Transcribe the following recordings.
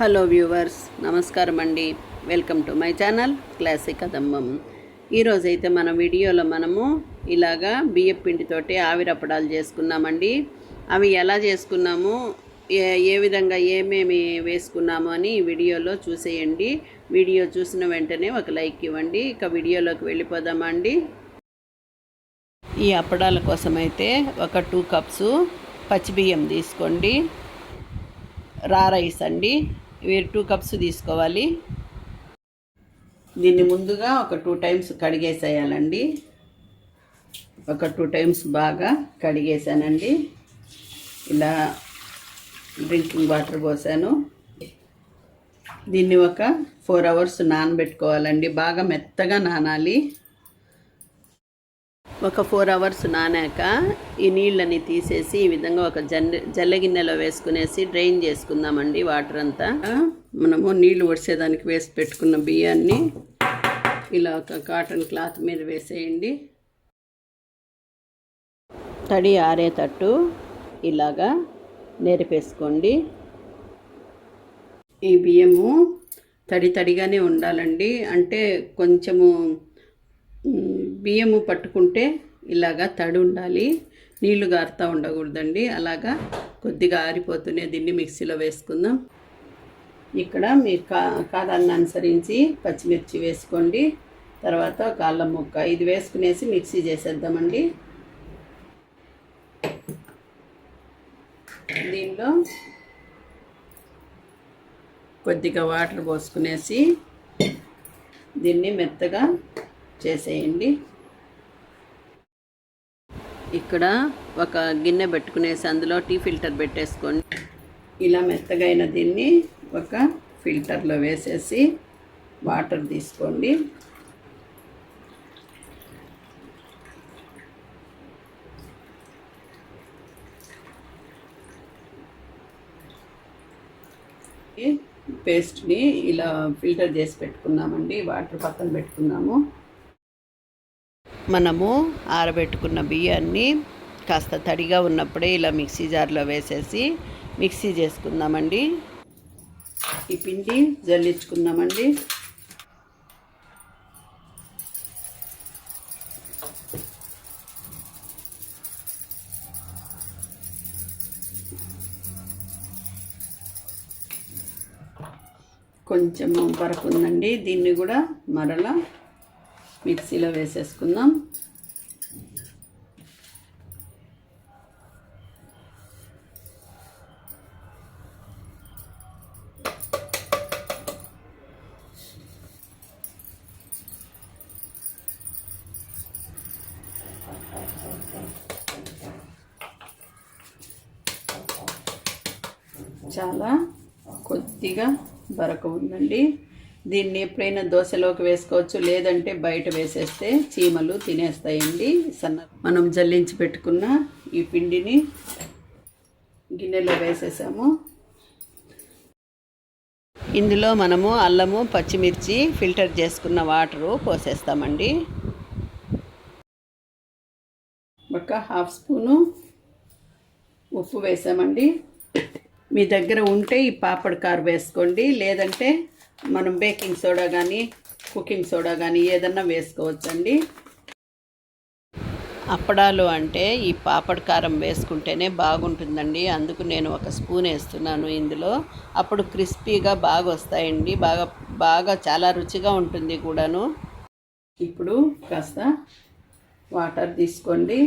Hello viewers నమస్కారం అండి. Welcome to my channel classic Kadambam ఈరోజైతే మన వీడియోలో మనము ఇలాగా బియ్యం పిండితోటి ఆవిరప్పడాలు చేసుకున్నామండి. అవి ఎలా చేసుకున్నాము ఏ ఏ విధంగా ఏమేమి వేసుకున్నాము అని ఈ వీడియోలో చూసేయండి. వీడియో చూసిన వెంటనే ఒక లైక్ ఇవ్వండి. ఇక వీడియోలోకి వెళ్ళిపోదామండి. ఈ అప్పడాల కోసమైతే ఒక టూ కప్స్ పచ్చిబియ్యం తీసుకోండి. రా రైస్ అండి. ఇవి టూ కప్స్ తీసుకోవాలి. దీన్ని ముందుగా ఒక టూ టైమ్స్ కడిగేసేయాలండి. ఒక టూ టైమ్స్ బాగా కడిగేసానండి. ఇలా డ్రింకింగ్ వాటర్ పోసాను. దీన్ని ఒక ఫోర్ అవర్స్ నానబెట్టుకోవాలండి. బాగా మెత్తగా నానాలి. ఒక ఫోర్ అవర్స్ నానాక ఈ నీళ్ళని తీసేసి ఈ విధంగా ఒక జల్ల జల్లగిన్నెలో వేసుకునేసి డ్రైన్ చేసుకుందామండి వాటర్ అంతా. మనము నీళ్ళు వడిసేదానికి వేసి పెట్టుకున్న బియ్యాన్ని ఇలా ఒక కాటన్ క్లాత్ మీద వేసేయండి. తడి ఆరేటట్టు ఇలాగా నేర్పేసుకోండి. ఈ బియ్యము తడి తడిగానే ఉండాలండి. అంటే కొంచెము బియ్యము పట్టుకుంటే ఇలాగా తడి ఉండాలి. నీళ్ళు గారుతూ ఉండకూడదండి. అలాగా కొద్దిగా ఆరిపోతూనే దీన్ని మిక్సీలో వేసుకుందాం. ఇక్కడ మీరు కా కారాన్ని అనుసరించి పచ్చిమిర్చి వేసుకోండి. తర్వాత కాళ్ళ ముక్క ఇది వేసుకునేసి మిక్సీ చేసేద్దామండి. దీనిలో కొద్దిగా వాటర్ పోసుకునేసి దీన్ని మెత్తగా చేసేయండి. ఇక్కడ ఒక గిన్నె పెట్టుకునేసి అందులో టీ ఫిల్టర్ పెట్టేసుకోండి. ఇలా మెత్తగా దీన్ని ఒక ఫిల్టర్లో వేసేసి వాటర్ తీసుకోండి. పేస్ట్ని ఇలా ఫిల్టర్ చేసి పెట్టుకున్నామండి వాటర్ పక్కన పెట్టుకున్నాము. మనము ఆరబెట్టుకున్న బియ్యాన్ని కాస్త తడిగా ఉన్నప్పుడే ఇలా మిక్సీ జార్లో వేసేసి మిక్సీ చేసుకుందామండి. ఈ పిండి జల్లించుకుందామండి. కొంచెం వరకు ఉందండి. దీన్ని కూడా మరలా మిక్సీలో వేసేసుకుందాం. చాలా కొద్దిగా బరక ఉందండి దీన్ని ఎప్పుడైనా దోశలోకి వేసుకోవచ్చు లేదంటే బయట వేసేస్తే చీమలు తినేస్తాయండి. సన్న మనం జల్లించి పెట్టుకున్న ఈ పిండిని గిన్నెలో వేసేసాము. ఇందులో మనము అల్లము పచ్చిమిర్చి ఫిల్టర్ చేసుకున్న వాటరు పోసేస్తామండి. ఒక హాఫ్ స్పూను ఉప్పు వేసామండి. మీ దగ్గర ఉంటే ఈ పాపడ్ కారు వేసుకోండి లేదంటే మనం బేకింగ్ సోడా కానీ కుకింగ్ సోడా కానీ ఏదన్నా వేసుకోవచ్చండి. అప్పడాలు అంటే ఈ పాపడ్ కారం వేసుకుంటేనే బాగుంటుందండి. అందుకు నేను ఒక స్పూన్ వేస్తున్నాను ఇందులో. అప్పుడు క్రిస్పీగా బాగా వస్తాయండి. బాగా బాగా చాలా రుచిగా ఉంటుంది కూడాను. ఇప్పుడు కాస్త వాటర్ తీసుకోండి.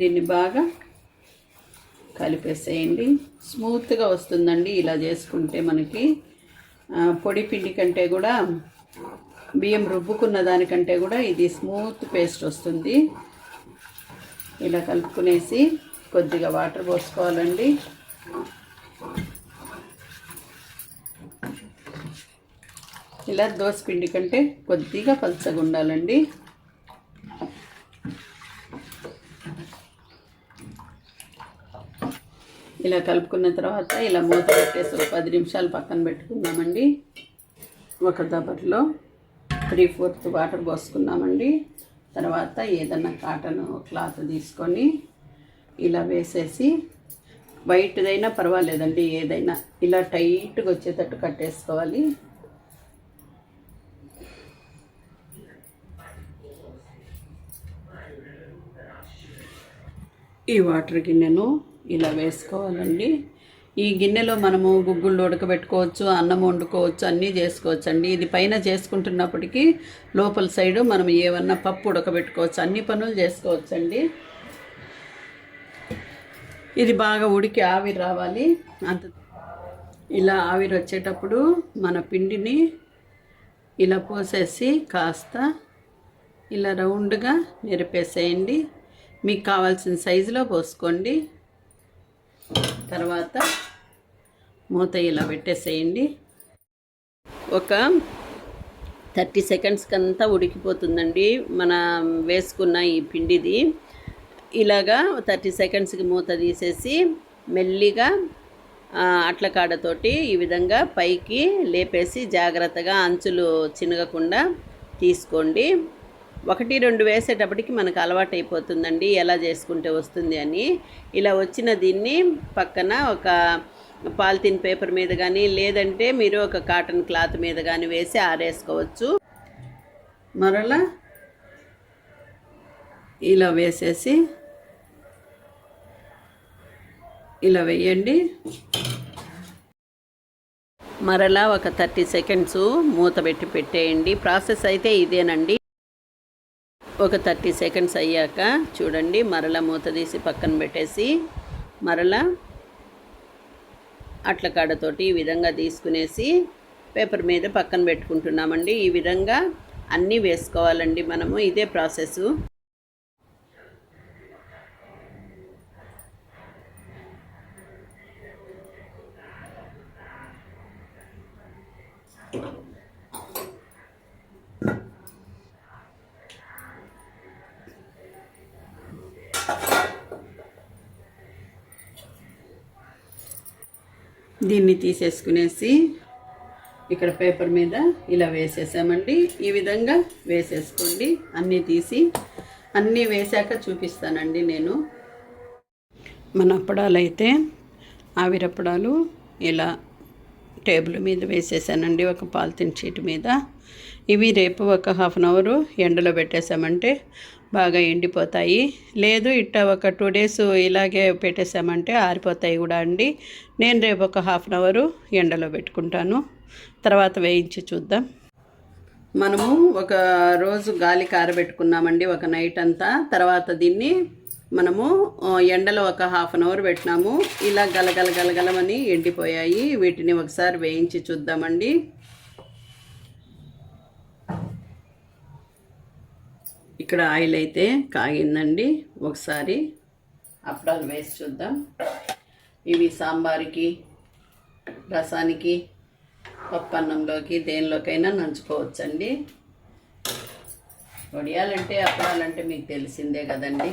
దీన్ని బాగా కలిపేసేయండి. స్మూత్గా వస్తుందండి ఇలా చేసుకుంటే మనకి. పొడి పిండి కంటే కూడా బియ్యం రుబ్బుకున్న దానికంటే కూడా ఇది స్మూత్ పేస్ట్ వస్తుంది. ఇలా కలుపుకునేసి కొద్దిగా వాటర్ పోసుకోవాలండి. ఇలా దోశ పిండి కంటే కొద్దిగా పలచగా ఉండాలండి. ఇలా కలుపుకున్న తర్వాత ఇలా మూత పెట్టేసి ఒక పది నిమిషాలు పక్కన పెట్టుకున్నామండి ఒక దబర్లో త్రీ ఫోర్త్ వాటర్ పోసుకున్నామండి. తర్వాత ఏదన్నా కాటన్ క్లాత్ తీసుకొని ఇలా వేసేసి వైట్దైనా పర్వాలేదండి ఏదైనా ఇలా టైట్గా వచ్చేటట్టు కట్టేసుకోవాలి. ఈ వాటర్ గిన్నెను ఇలా వేసుకోవాలండి. ఈ గిన్నెలో మనము గుగ్గుళ్ళు ఉడకబెట్టుకోవచ్చు అన్నం వండుకోవచ్చు అన్నీ చేసుకోవచ్చు అండి ఇది పైన చేసుకుంటున్నప్పటికీ లోపల సైడు మనం ఏమన్నా పప్పు ఉడకబెట్టుకోవచ్చు అన్ని పనులు చేసుకోవచ్చు అండి ఇది బాగా ఉడికి ఆవిరి రావాలి. అంత ఇలా ఆవిరి వచ్చేటప్పుడు మన పిండిని ఇలా పోసేసి కాస్త ఇలా రౌండ్గా నిరిపేసేయండి. మీకు కావాల్సిన సైజులో పోసుకోండి. తర్వాత మూత ఇలా పెట్టేసేయండి. ఒక థర్టీ సెకండ్స్కి అంతా ఉడికిపోతుందండి మన వేసుకున్న ఈ పిండిది. ఇలాగా థర్టీ సెకండ్స్కి మూత తీసేసి మెల్లిగా అట్ల కాడతోటి ఈ విధంగా పైకి లేపేసి జాగ్రత్తగా అంచులు చినగకుండా తీసుకోండి. ఒకటి రెండు వేసేటప్పటికి మనకు అలవాటు అయిపోతుందండి ఎలా చేసుకుంటే వస్తుంది అని. ఇలా వచ్చిన దీన్ని పక్కన ఒక పాలిథిన్ పేపర్ మీద కానీ లేదంటే మీరు ఒక కాటన్ క్లాత్ మీద కానీ వేసి ఆరేసుకోవచ్చు. మరలా ఇలా వేసేసి ఇలా వేయండి. మరలా ఒక థర్టీ సెకండ్స్ మూత పెట్టి పెట్టేయండి. ప్రాసెస్ అయితే ఇదేనండి. ఒక థర్టీ సెకండ్స్ అయ్యాక చూడండి మరలా మూత తీసి పక్కన పెట్టేసి మరలా అట్ల కాడతోటి ఈ విధంగా తీసుకునేసి పేపర్ మీద పక్కన పెట్టుకుంటున్నామండి. ఈ విధంగా అన్నీ వేసుకోవాలండి మనము ఇదే ప్రాసెస్. దీన్ని తీసేసుకునేసి ఇక్కడ పేపర్ మీద ఇలా వేసేసామండి. ఈ విధంగా వేసేసుకోండి. అన్నీ తీసి అన్నీ వేశాక చూపిస్తానండి నేను. మన అప్పడాలు అయితే ఆవిరప్పడాలు ఇలా టేబుల్ మీద వేసేసానండి ఒక పాలిథిన్ షీట్ మీద. ఇవి రేపు ఒక హాఫ్ అన్ అవరు ఎండలో పెట్టేసామంటే బాగా ఎండిపోతాయి. లేదు ఇట్ట ఒక టూ డేస్ ఇలాగే పెట్టేసామంటే ఆరిపోతాయి కూడా అండి. నేను రేపు ఒక హాఫ్ అన్ అవరు ఎండలో పెట్టుకుంటాను. తర్వాత వేయించి చూద్దాం. మనము ఒక రోజు గాలి కారబెట్టుకున్నామండి ఒక నైట్ అంతా. తర్వాత దీన్ని మనము ఎండలో ఒక హాఫ్ అన్ అవర్ పెట్టినాము. ఇలా గలగల గలగలమని ఎండిపోయాయి. వీటిని ఒకసారి వేయించి చూద్దామండి. ఇక్కడ ఆయిల్ అయితే కాగిందండి. ఒకసారి అప్పడాలు వేసి చూద్దాం. ఇవి సాంబార్కి రసానికి పప్పన్నంలోకి దేనిలోకైనా నంచుకోవచ్చండి. వడియాలంటే అప్పడాలంటే మీకు తెలిసిందే కదండి.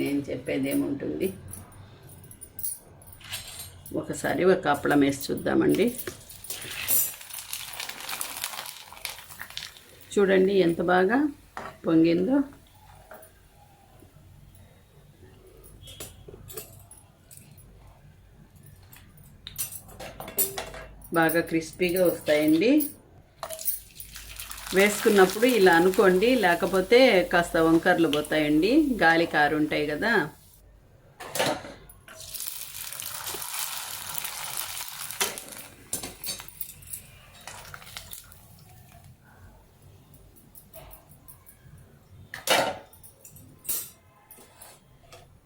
నేను చెప్పేది ఏముంటుంది ఒకసారి ఒక అప్పడం వేసి చూద్దామండి. చూడండి ఎంత బాగా పొంగిందో? బాగా క్రిస్పీగా వస్తాయండి. వేసుకున్నప్పుడు ఇలా అనుకోండి లేకపోతే కాస్త వంకర్లు పోతాయండి. గాలి కారు ఉంటాయి కదా.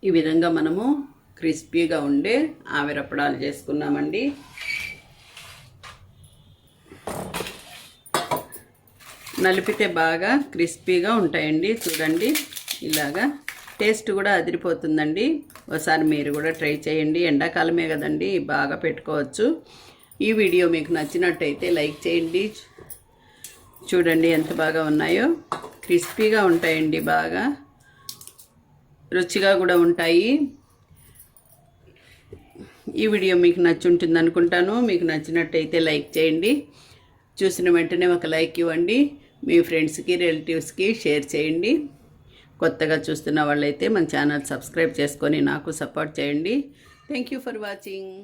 ఈ విధంగా మనము క్రిస్పీగా ఉండే ఆవిరప్పడాలు చేసుకున్నామండి. నలిపితే బాగా క్రిస్పీగా ఉంటాయండి. చూడండి ఇలాగా టేస్ట్ కూడా అదిరిపోతుందండి. ఒకసారి మీరు కూడా ట్రై చేయండి. ఎండాకాలమే కదండి బాగా పెట్టుకోవచ్చు. ఈ వీడియో మీకు నచ్చినట్టయితే లైక్ చేయండి. చూడండి ఎంత బాగా ఉన్నాయో. క్రిస్పీగా ఉంటాయండి బాగా. రుచిగా కూడా ఉంటాయి. ఈ వీడియో మీకు నచ్చుంటుంది అనుకుంటాను. మీకు నచ్చినట్టయితే లైక్ చేయండి. చూసిన వెంటనే ఒక లైక్ ఇవ్వండి. మీ ఫ్రెండ్స్కి రిలేటివ్స్కి షేర్ చేయండి. కొత్తగా చూస్తున్న వాళ్ళైతే మన ఛానల్ సబ్స్క్రైబ్ చేసుకొని నాకు సపోర్ట్ చేయండి. Thank you for watching.